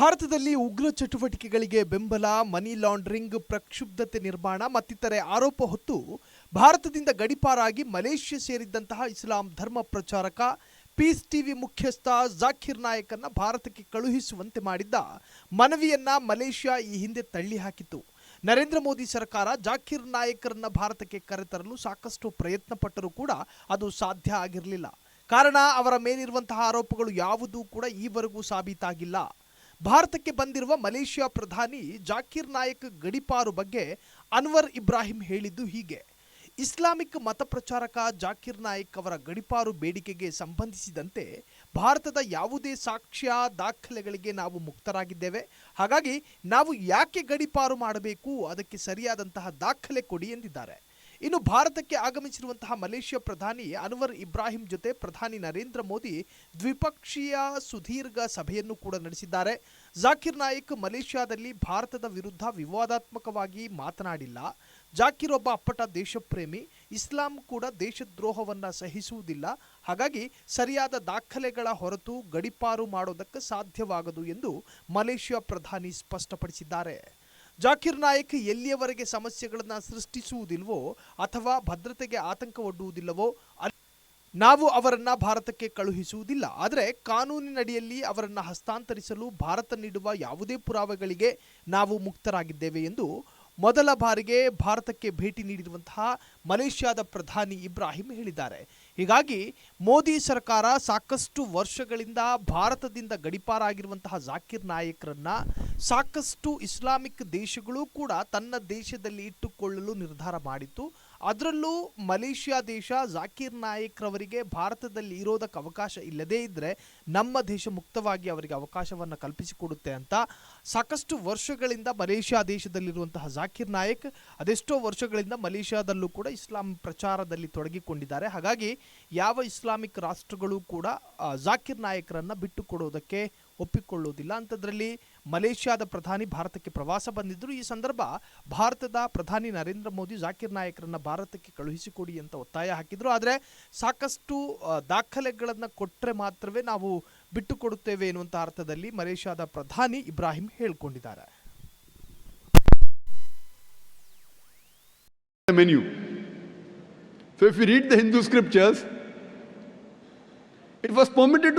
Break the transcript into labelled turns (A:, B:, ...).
A: ಭಾರತದಲ್ಲಿ ಉಗ್ರ ಚಟುವಟಿಕೆಗಳಿಗೆ ಬೆಂಬಲ ಮನಿ ಲಾಂಡ್ರಿಂಗ್ ಪ್ರಕ್ಷುಬ್ಧತೆ ನಿರ್ಮಾಣ ಮತ್ತಿತರೆ ಆರೋಪ ಹೊತ್ತು ಭಾರತದಿಂದ ಗಡಿಪಾರಾಗಿ ಮಲೇಷ್ಯಾ ಸೇರಿದ್ದಂತಹ ಇಸ್ಲಾಂ ಧರ್ಮ ಪ್ರಚಾರಕ ಪೀಸ್ ಟಿವಿ ಮುಖ್ಯಸ್ಥ ಜಾಕಿರ್ ನಾಯಕನ್ನ ಭಾರತಕ್ಕೆ ಕಳುಹಿಸುವಂತೆ ಮಾಡಿದ್ದ ಮನವಿಯನ್ನ ಮಲೇಷ್ಯಾ ಈ ಹಿಂದೆ ತಳ್ಳಿ ಹಾಕಿತ್ತು. ನರೇಂದ್ರ ಮೋದಿ ಸರ್ಕಾರ ಜಾಕಿರ್ ನಾಯಕರನ್ನ ಭಾರತಕ್ಕೆ ಕರೆತರಲು ಸಾಕಷ್ಟು ಪ್ರಯತ್ನ ಪಟ್ಟರೂ ಕೂಡ ಅದು ಸಾಧ್ಯ ಆಗಿರಲಿಲ್ಲ. ಕಾರಣ ಅವರ ಮೇಲಿರುವಂತಹ ಆರೋಪಗಳು ಯಾವುದೂ ಕೂಡ ಈವರೆಗೂ ಸಾಬೀತಾಗಿಲ್ಲ. ಭಾರತಕ್ಕೆ ಬಂದಿರುವ ಮಲೇಷ್ಯಾ ಪ್ರಧಾನಿ ಜಾಕಿರ್ ನಾಯಕ್ ಗಡಿಪಾರು ಬಗ್ಗೆ ಅನ್ವರ್ ಇಬ್ರಾಹಿಂ ಹೇಳಿದ್ದು ಹೀಗೆ. ಇಸ್ಲಾಮಿಕ್ ಮತ ಪ್ರಚಾರಕ ಜಾಕಿರ್ ನಾಯಕ್ ಅವರ ಗಡಿಪಾರು ಬೇಡಿಕೆಗೆ ಸಂಬಂಧಿಸಿದಂತೆ ಭಾರತದ ಯಾವುದೇ ಸಾಕ್ಷ್ಯ ದಾಖಲೆಗಳಿಗೆ ನಾವು ಮುಕ್ತರಾಗಿದ್ದೇವೆ. ಹಾಗಾಗಿ ನಾವು ಯಾಕೆ ಗಡಿಪಾರು ಮಾಡಬೇಕು, ಅದಕ್ಕೆ ಸರಿಯಾದಂತಹ ದಾಖಲೆ ಕೊಡಿ ಎಂದಿದ್ದಾರೆ. ಇನ್ನು ಭಾರತಕ್ಕೆ ಆಗಮಿಸಿರುವಂತಹ ಮಲೇಷ್ಯಾ ಪ್ರಧಾನಿ ಅನ್ವರ್ ಇಬ್ರಾಹಿಂ ಜೊತೆ ಪ್ರಧಾನಿ ನರೇಂದ್ರ ಮೋದಿ ದ್ವಿಪಕ್ಷೀಯ ಸುದೀರ್ಘ ಸಭೆಯನ್ನು ಕೂಡ ನಡೆಸಿದ್ದಾರೆ. ಜಾಕಿರ್ ನಾಯಕ್ ಮಲೇಷ್ಯಾದಲ್ಲಿ ಭಾರತದ ವಿರುದ್ಧ ವಿವಾದಾತ್ಮಕವಾಗಿ ಮಾತನಾಡಿಲ್ಲ. ಜಾಕಿರ್ ಒಬ್ಬ ಅಪ್ಪಟ ದೇಶಪ್ರೇಮಿ. ಇಸ್ಲಾಂ ಕೂಡ ದೇಶದ್ರೋಹವನ್ನು ಸಹಿಸುವುದಿಲ್ಲ. ಹಾಗಾಗಿ ಸರಿಯಾದ ದಾಖಲೆಗಳ ಹೊರತು ಗಡಿಪಾರು ಮಾಡೋದಕ್ಕೆ ಸಾಧ್ಯವಾಗದು ಎಂದು ಮಲೇಷ್ಯಾ ಪ್ರಧಾನಿ ಸ್ಪಷ್ಟಪಡಿಸಿದ್ದಾರೆ. ಜಾಕಿರ್ ನಾಯಕ್ ಎಲ್ಲಿಯವರೆಗೆ ಸಮಸ್ಯೆಗಳನ್ನು ಸೃಷ್ಟಿಸುವುದಿಲ್ವೋ ಅಥವಾ ಭದ್ರತೆಗೆ ಆತಂಕ ಒಡ್ಡುವುದಿಲ್ಲವೋ ನಾವು ಅವರನ್ನ ಭಾರತಕ್ಕೆ ಕಳುಹಿಸುವುದಿಲ್ಲ. ಆದರೆ ಕಾನೂನಿನಡಿಯಲ್ಲಿ ಅವರನ್ನು ಹಸ್ತಾಂತರಿಸಲು ಭಾರತ ನೀಡುವ ಯಾವುದೇ ಪುರಾವೆಗಳಿಗೆ ನಾವು ಮುಕ್ತರಾಗಿದ್ದೇವೆ ಎಂದು ಮೊದಲ ಬಾರಿಗೆ ಭಾರತಕ್ಕೆ ಭೇಟಿ ನೀಡಿರುವಂತಹ ಮಲೇಷ್ಯಾದ ಪ್ರಧಾನಿ ಇಬ್ರಾಹಿಂ ಹೇಳಿದ್ದಾರೆ. ಹೀಗಾಗಿ ಮೋದಿ ಸರ್ಕಾರ ಸಾಕಷ್ಟು ವರ್ಷಗಳಿಂದ ಭಾರತದಿಂದ ಗಡಿಪಾರಾಗಿರುವಂತಹ ಜಾಕಿರ್ ನಾಯಕರನ್ನ ಸಾಕಷ್ಟು ಇಸ್ಲಾಮಿಕ್ ದೇಶಗಳು ಕೂಡ ತನ್ನ ದೇಶದಲ್ಲಿ ಇಟ್ಟುಕೊಳ್ಳಲು ನಿರ್ಧಾರ ಮಾಡಿತ್ತು. ಅದರಲ್ಲೂ ಮಲೇಷ್ಯಾ ದೇಶ ಜಾಕಿರ್ ನಾಯಕ್ ರವರಿಗೆ ಭಾರತದಲ್ಲಿ ಇರೋದಕ್ಕೆ ಅವಕಾಶ ಇಲ್ಲದೇ ಇದ್ದರೆ ನಮ್ಮ ದೇಶ ಮುಕ್ತವಾಗಿ ಅವರಿಗೆ ಅವಕಾಶವನ್ನು ಕಲ್ಪಿಸಿಕೊಡುತ್ತೆ ಅಂತ. ಸಾಕಷ್ಟು ವರ್ಷಗಳಿಂದ ಮಲೇಷ್ಯಾ ದೇಶದಲ್ಲಿರುವಂತಹ ಜಾಕಿರ್ ನಾಯಕ್ ಅದೆಷ್ಟೋ ವರ್ಷಗಳಿಂದ ಮಲೇಷ್ಯಾದಲ್ಲೂ ಕೂಡ ಇಸ್ಲಾಂ ಪ್ರಚಾರದಲ್ಲಿ ತೊಡಗಿಕೊಂಡಿದ್ದಾರೆ. ಹಾಗಾಗಿ ಯಾವ ಇಸ್ಲಾಮಿಕ್ ರಾಷ್ಟ್ರಗಳು ಕೂಡ ಜಾಕೀರ್ ನಾಯಕರನ್ನ ಬಿಟ್ಟು ಕೊಡೋದಕ್ಕೆ ಒಪ್ಪಿಕೊಳ್ಳುವುದಿಲ್ಲ. ಅಂಥದ್ರಲ್ಲಿ ಮಲೇಷ್ಯಾದ ಪ್ರಧಾನಿ ಭಾರತಕ್ಕೆ ಪ್ರವಾಸ ಬಂದಿದ್ದರು. ಈ ಸಂದರ್ಭ ಭಾರತದ ಪ್ರಧಾನಿ ನರೇಂದ್ರ ಮೋದಿ ಜಾಕಿರ್ ನಾಯಕರನ್ನ ಭಾರತಕ್ಕೆ ಕಳುಹಿಸಿಕೊಡಿ ಅಂತ ಒತ್ತಾಯ ಹಾಕಿದ್ರು. ಆದರೆ ಸಾಕಷ್ಟು ದಾಖಲೆಗಳನ್ನು ಕೊಟ್ಟರೆ ಮಾತ್ರವೇ ನಾವು ಬಿಟ್ಟು ಕೊಡುತ್ತೇವೆ ಎನ್ನುವಂಥ ಅರ್ಥದಲ್ಲಿ ಮಲೇಷ್ಯಾದ ಪ್ರಧಾನಿ ಇಬ್ರಾಹಿಂ ಹೇಳಿಕೊಂಡಿದ್ದಾರೆ.
B: Menu. So if you read the Hindu scriptures, it was permitted